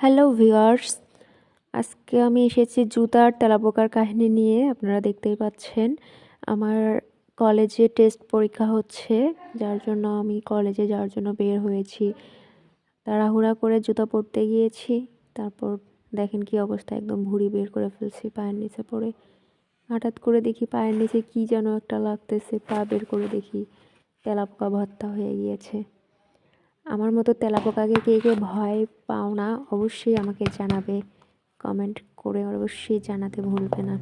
Hello viewers আজকে আমি এসেছি জুতার তেলাপোকার কাহিনী নিয়ে, আপনারা দেখতেই পাচ্ছেন। আমার কলেজে টেস্ট পরীক্ষা হচ্ছে, যার জন্য আমি কলেজে যাওয়ার জন্য বের হয়েছি। তাড়াহুড়া করে জুতা পরতে গিয়েছি, তারপর দেখেন কি অবস্থা, একদম ভুঁড়ি বের করে ফেলছি পায়ের নিচে পড়ে। হঠাৎ করে দেখি পায়ের নিচে কি যেন একটা লাগতেছে, পা বের করে দেখি তেলাপোকা ভর্তা হয়ে গিয়েছে। আমার মতো তেলাপোকাকে কে কে ভয় পাও না, অবশ্যই আমাকে জানাবে। কমেন্ট করে অবশ্যই জানাতে ভুলবে না।